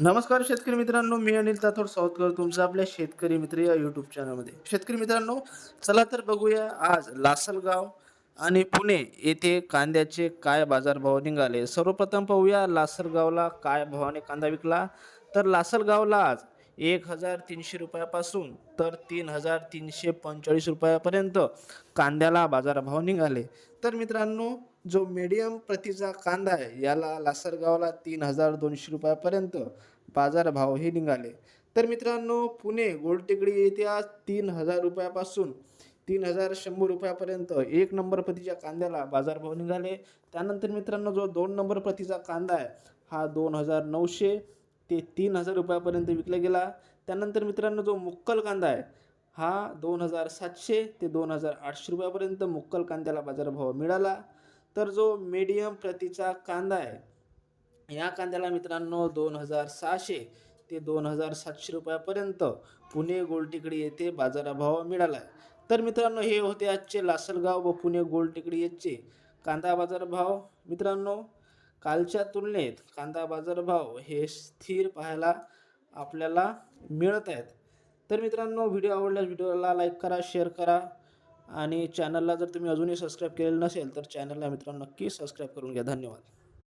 नमस्कार शेतकरी मित्रांनो मी अनिल ताथोड सावतकर तुमचं आपल्या शेतकरी मित्र या यूट्यूब चॅनलमध्ये शेतकरी मित्रांनो चला तर बघूया आज लासलगाव आणि पुणे येथे कांद्याचे काय बाजारभाव निघाले. सर्वप्रथम पाहूया लासलगावला काय भावाने कांदा विकला. तर लासलगावला आज एक हजार तीनशे रुपयापासून तर तीन हजार तीनशे पंचेचाळीस रुपयापर्यंत कांद्याला बाजारभाव निघाले. तर मित्रांनो जो मीडियम प्रतीचा कांदा आहे याला लासरगावला तीन हजार दोनशे रुपयापर्यंत बाजारभाव हे निघाले. तर मित्रांनो पुणे गोलटेकडी येथे आज तीन हजार रुपयापासून तीन हजार शंभर रुपयापर्यंत एक नंबर प्रतीच्या कांद्याला बाजारभाव निघाले. त्यानंतर मित्रांनो जो दोन नंबर प्रतीचा कांदा आहे हा दोन हजार नऊशे ते तीन हजार रुपयापर्यंत विकला गेला. त्यानंतर मित्रांनो जो मुक्कल कांदा आहे हा दोन हजार सातशे ते दोन हजार आठशे रुपयापर्यंत मुक्कल कांद्याला बाजारभाव मिळाला. तर जो मीडियम प्रतीचा कांदा आहे या कांद्याला मित्रांनो दोन हजार सहाशे ते दोन हजार सातशे रुपयापर्यंत पुणे गोलटेकडी येथे बाजारभाव मिळाला. आहे तर मित्रांनो हे होते आजचे लासलगाव व पुणे गोलटेकडी येथचे कांदा बाजारभाव. मित्रांनो कालच्या तुलनेत कांदा बाजारभाव हे स्थिर पाहायला आपल्याला मिळत आहेत. तर मित्रांनो व्हिडिओ आवडल्यास व्हिडिओला लाईक करा शेअर करा आणि चॅनलला जर तुम्ही अजूनही सबस्क्राईब केलेलं नसेल तर चॅनलला मित्रांनो नक्की सबस्क्राईब करून घ्या. धन्यवाद.